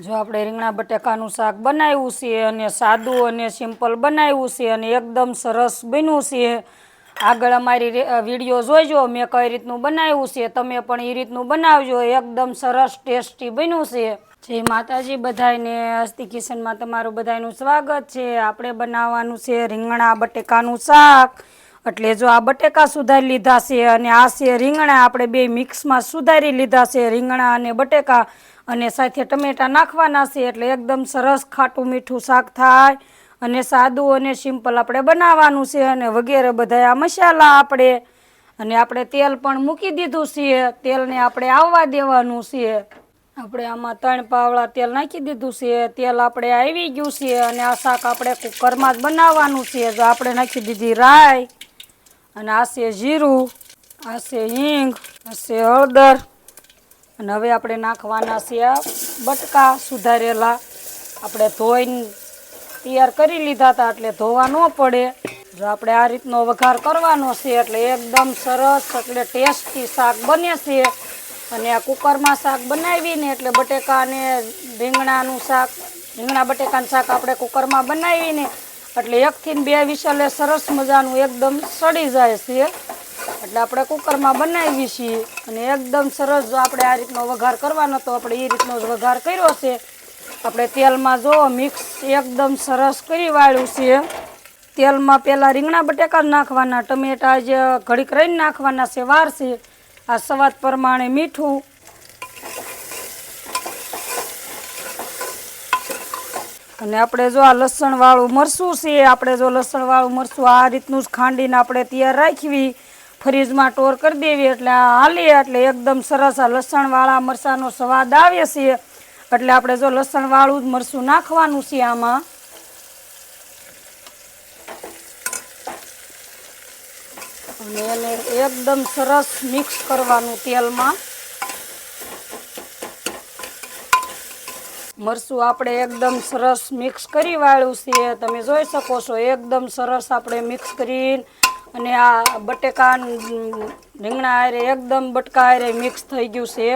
જો આપણે રીંગણા બટેકાનું શાક બનાવ્યું છે અને સાદું અને સિમ્પલ બનાવ્યું છે અને એકદમ સરસ બન્યું છે, આગળ અમારી વીડિયો જોઈજો, મેં કઈ રીતનું બનાવ્યું છે, તમે પણ એ રીતનું બનાવજો, એકદમ સરસ ટેસ્ટી બન્યું છે. જય માતાજી બધાયને, હસ્તી કિશનમાં તમારું બધાયનું સ્વાગત છે. આપણે બનાવવાનું છે રીંગણા બટેકાનું શાક. એટલે જો આ બટેકા સુધારી લીધા છે અને આ છે રીંગણા, આપણે બે મિક્સમાં સુધારી લીધા છે, રીંગણા અને બટેકા. અને સાથે ટમેટા નાખવાના છે, એટલે એકદમ સરસ ખાટું મીઠું શાક થાય. અને સાદું અને સિમ્પલ આપણે બનાવવાનું છે અને વગેરે બધા આ મસાલા આપણે. અને આપણે તેલ પણ મૂકી દીધું છે, તેલને આપણે આવવા દેવાનું છે. આપણે આમાં ત્રણ પાવડા તેલ નાખી દીધું છે, તેલ આપણે આવી ગયું છે અને આ શાક આપણે કુકરમાં જ બનાવવાનું છે. જો આપણે નાખી દીધી રાઈ અને આ છે જીરું, આ છે હિંગ, આ છે હળદર. અને હવે આપણે નાખવાના છે આ બટકા સુધારેલા. આપણે ધોઈને તૈયાર કરી લીધા હતા એટલે ધોવા ન પડે. જો આપણે આ રીતનો વઘાર કરવાનો છે એટલે એકદમ સરસ એટલે ટેસ્ટી શાક બને છે. અને આ કુકરમાં શાક બનાવીને એટલે બટેકા અને રીંગણાનું શાક, રીંગણા બટેકાનું શાક આપણે કુકરમાં બનાવીને એટલે એકથી બે વિસલે સરસ મજાનું એકદમ સડી જાય છે. એટલે આપણે કુકરમાં બનાવી છીએ અને એકદમ સરસ જો આપણે આ રીતનો વઘાર કરવાનો તો આપણે એ રીતનો જ વઘાર કર્યો છે. આપણે તેલમાં જો મિક્સ એકદમ સરસ કરી વાળ્યું છે. તેલમાં પહેલાં રીંગણા બટેકા નાખવાના, ટમેટા જે ઘડીક રહીને નાખવાના છે, વાર છે. આ સ્વાદ પ્રમાણે મીઠું અને આપણે જો આ લસણ વાળું મરસું છે, આપણે જો લસણ વાળું મરસું આ રીતનું જ ખાંડીને આપણે તૈયાર રાખવી, ફ્રીજમાં સ્ટોર કરી દેવી, એટલે આ હાલીએ એટલે એકદમ સરસ આ લસણવાળા મરસાનો સ્વાદ આવે છે. એટલે આપણે જો લસણવાળું જ મરસું નાખવાનું છે આમાં. અને એને એકદમ સરસ મિક્સ કરવાનું તેલમાં. મરચું આપણે એકદમ સરસ મિક્સ કરી વાળ્યું છે. તમે જોઈ શકો છો, એકદમ સરસ આપણે મિક્સ કરીને અને આ બટેકા રીંગણા હારે એકદમ બટકા હારે મિક્સ થઈ ગયું છે.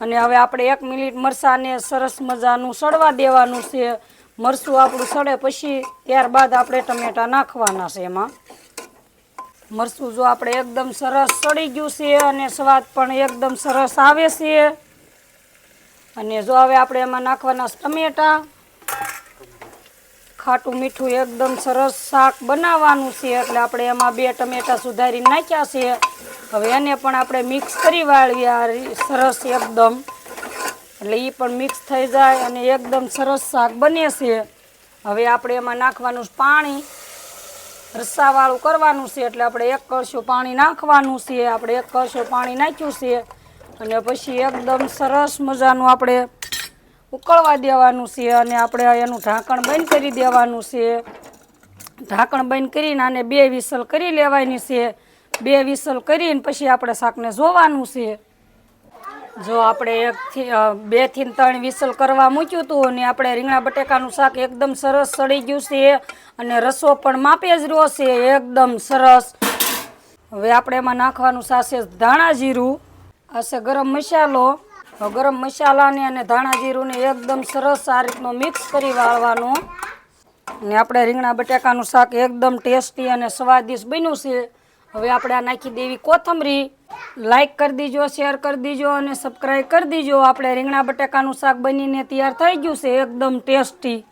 અને હવે આપણે એક મિનિટ મરસાને સરસ મજાનું સડવા દેવાનું છે. મરચું આપણું સડે પછી ત્યારબાદ આપણે ટમેટા નાખવાના છે એમાં. મરચું જો આપણે એકદમ સરસ સડી ગયું છે અને સ્વાદ પણ એકદમ સરસ આવે છે. અને જો હવે આપણે એમાં નાખવાના ટમેટા, ખાટું મીઠું એકદમ સરસ શાક બનાવવાનું છે, એટલે આપણે એમાં બે ટમેટા સુધારી નાખ્યા છે. હવે એને પણ આપણે મિક્સ કરી વાળવી આ સરસ એકદમ. એટલે એ પણ મિક્સ થઈ જાય અને એકદમ સરસ શાક બને છે. હવે આપણે એમાં નાખવાનું પાણી. રસ્સાવાળું કરવાનું છે, એટલે આપણે એક કળશો પાણી નાખવાનું છે, આપણે એક કળશો પાણી નાખ્યું છે. અને પછી એકદમ સરસ મજાનું આપણે ઉકળવા દેવાનું છે અને આપણે એનું ઢાંકણ બંધ કરી દેવાનું છે. ઢાંકણ બંધ કરીને આને બે વિસલ કરી લેવાની છે. બે વિસલ કરીને પછી આપણે શાકને જોવાનું છે. જો આપણે એકથી બેથી ત્રણ વિસલ કરવા મૂક્યું હતું અને આપણે રીંગણા બટેકાનું શાક એકદમ સરસ સડી ગયું છે અને રસો પણ માપે જ રહ્યો છે. એકદમ સરસ. હવે આપણે એમાં નાખવાનું સાસે ધાણા જીરું. આ છે ગરમ મસાલો. ગરમ મસાલાને અને ધાણા જીરુંને એકદમ સરસ આ રીતનો મિક્સ કરી વાળવાનું. અને આપણે રીંગણા બટાકાનું શાક એકદમ ટેસ્ટી અને સ્વાદિષ્ટ બન્યું છે. હવે આપણે આ નાખી દેવી કોથમરી. લાઇક કરી દીજો શેર કરી દીજો અને સબસ્ક્રાઈબ કરી દીજો. આપણે રીંગણા બટાકાનું શાક બનીને તૈયાર થઈ ગયું છે. એકદમ ટેસ્ટી.